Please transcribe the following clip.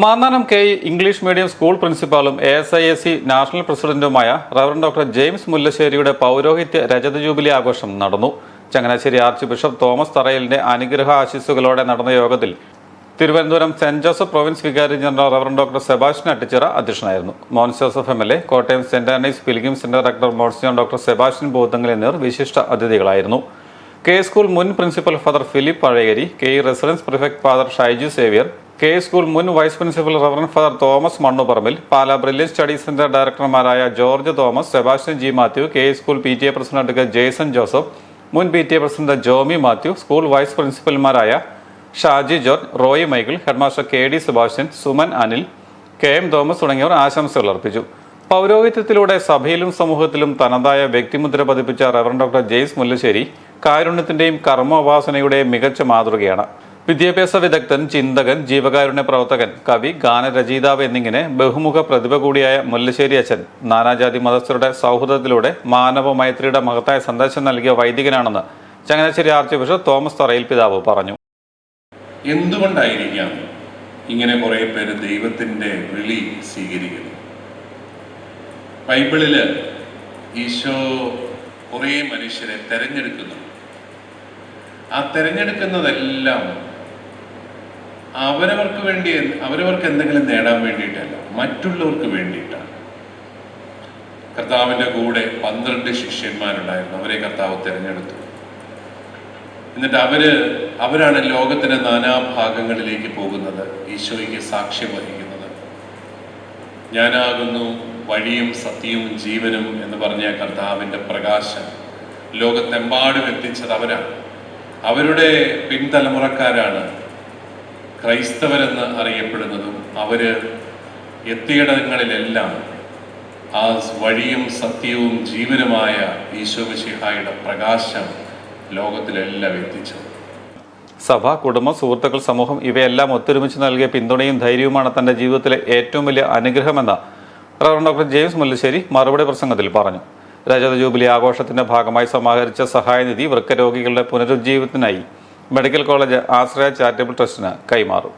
Mannanam K English medium school പ്രിൻസിപ്പാളും A S I S C national പ്രസിഡന്റുമായ reverend doctor James മുല്ലശ്ശേരിയുടെ പൗരോഹിത്യ രജത jubilee ആഘോഷം നടന്നു. ചങ്ങനാശ്ശേരി ആർച്ച് ബിഷപ്പ് തോമസ് തറയലിന്റെ അനുഗ്രഹ ആശീസ്സുകളോടെ നടന്ന യോഗത്തിൽ തിരുവനന്തപുരം സെന്റ് ജോസഫ് പ്രൊവിൻസ് വികാരി general reverend doctor Sebastian Attichira അധ്യക്ഷനായിരുന്നു. Mons Joseph M L A Kottayam Saint Anne's pilgrim centre director monsignor doctor Sebastian ബോധങ്ങൾ എന്നിവർ വിശിഷ്ട അതിഥികളായിരുന്നു. കെ സ്കൂൾ മുൻ principal father Philip Pazhayari K residence prefect father Shaiju Xavier K school മുൻ vice principal reverend father Thomas Mannuparambil Pala brilliant study centre ഡയറക്ടർമാരായ George Thomas Sebastian G Mathew K school P T A president Jason Joseph മുൻ P T A president Jomi Mathew school vice പ്രിൻസിപ്പൽമാരായ Shaji George Roy Michael headmaster K D Sebastian Suman Anil K M Thomas തുടങ്ങിയവർ ആശംസകൾ അർപ്പിച്ചു. പൗരോഹിത്യത്തിലൂടെ സഭയിലും സമൂഹത്തിലും തനതായ വ്യക്തിമുദ്ര പതിപ്പിച്ച റവറൻ ഡോക്ടർ ജെയ്സ് മുല്ലശ്ശേരി കാരുണ്യത്തിന്റെയും കർമ്മോപാസനയുടെയും മികച്ച മാതൃകയാണ്. വിദ്യാഭ്യാസ വിദഗ്ധൻ ചിന്തകൻ ജീവകാരുണ്യ പ്രവർത്തകൻ കവി ഗാനരചയിതാവ് എന്നിങ്ങനെ ബഹുമുഖ പ്രതിഭ കൂടിയായ മുല്ലശ്ശേരി അച്ഛൻ നാനാജാതി മതസ്ഥരുടെ സൗഹൃദത്തിലൂടെ മാനവ മൈത്രിയുടെ മഹത്തായ സന്ദേശം നൽകിയ വൈദികനാണെന്ന് Changanassery arch bishop Thomas Tharayil പിതാവ് പറഞ്ഞു. എന്തുകൊണ്ടായിരിക്കാം ഇങ്ങനെ കുറെ പേര് ദൈവത്തിന്റെ വിളി സ്വീകരിക്കുന്നു ബൈബിളിൽ ഈശോ കുറേ മനുഷ്യരെ തെരഞ്ഞെടുക്കുന്നു ആ തെരഞ്ഞെടുക്കുന്നതെല്ലാം അവരവർക്ക് വേണ്ടി അവരവർക്ക് എന്തെങ്കിലും നേടാൻ വേണ്ടിയിട്ടല്ല മറ്റുള്ളവർക്ക് വേണ്ടിയിട്ടാണ്. കർത്താവിന്റെ കൂടെ പന്ത്രണ്ട് ശിഷ്യന്മാരുണ്ടായിരുന്നു അവരെ കർത്താവ് തിരഞ്ഞെടുത്തു. എന്നിട്ട് അവർ അവരാണ് ലോകത്തിന്റെ നാനാഭാഗങ്ങളിലേക്ക് പോകുന്നത് ഈശോയ്ക്ക് സാക്ഷ്യം വഹിക്കുന്നത്. ഞാനാകുന്നു വഴിയും സത്യവും ജീവനും എന്ന് പറഞ്ഞ കർത്താവിന്റെ പ്രകാശം ലോകത്തെമ്പാടും എത്തിച്ചത് അവരാണ്. അവരുടെ പിൻതലമുറക്കാരാണ് ക്രൈസ്തവരെന്ന് അറിയപ്പെടുന്നതും അവർ എത്തിയിടങ്ങളിലെല്ലാം ആ വഴിയും സത്യവും ജീവനുമായ ഈശോമിഷിഹായുടെ പ്രകാശം ലോകത്തിലെല്ലാം എത്തിച്ചു. സഭ കുടുംബ സുഹൃത്തുക്കൾ സമൂഹം ഇവയെല്ലാം ഒത്തൊരുമിച്ച് നൽകിയ പിന്തുണയും ധൈര്യവുമാണ് തന്റെ ജീവിതത്തിലെ ഏറ്റവും വലിയ അനുഗ്രഹമെന്ന് റവറൻ ഡോക്ടർ ജെയിംസ് മുല്ലശ്ശേരി മറുപടി പ്രസംഗത്തിൽ പറഞ്ഞു. രജത ജൂബിലി ആഘോഷത്തിന്റെ ഭാഗമായി സമാഹരിച്ച സഹായനിധി വൃക്കരോഗികളുടെ പുനരുജ്ജീവനത്തിനായി മെഡിക്കൽ കോളേജ് ആശ്രയ ചാരിറ്റബിൾ ട്രസ്റ്റിന് കൈമാറും.